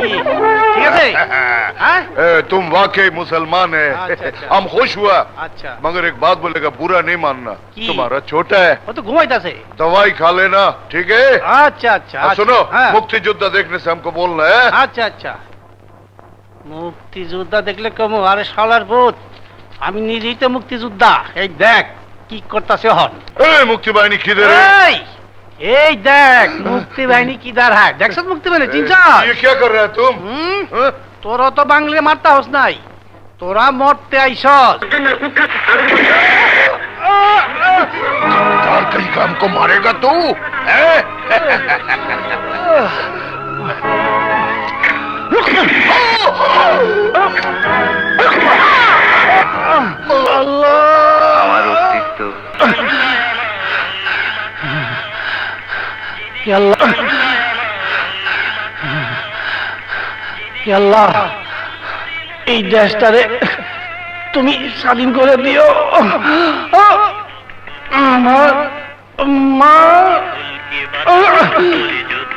ভাই কি? ঠিক আছে হ্যাঁ ए, तुम वाकई मुसलमान है अच्छा, अच्छा। हम खुश हुआ আচ্ছা मगर एक बात बोलेगा बुरा नहीं मानना की? तुम्हारा छोटा है ও তো ঘুমাইতাছে दवाई खा लेना ठीक है আচ্ছা আচ্ছা और আচ্ছা, सुनो হ্যাঁ मुक्ति युद्ध देखने से हमको बोलना है আচ্ছা আচ্ছা মুক্তিযোদ্ধা দেখলে কমু আরে শালার ভূত আমি নিজেই তো মুক্তিযোদ্ধা এই দেখ কি করতেছে হন ए, मुक्ति बाहिनी किधर है এই এই দেখ মুক্তি বাহিনী কি দার হায় দেখছ মুক্তি বাহিনী চিনছ ये क्या कर रहा है तुम হুম हाँ? তোরা তো বাংলে মারতা হস নাই তোরা মরতে আইসস यार कहीं का हमको मारेगा तू हैं? হে আল্লাহ। হে আল্লাহ এই তুমি স্বাধীন করে দিও। আমার মা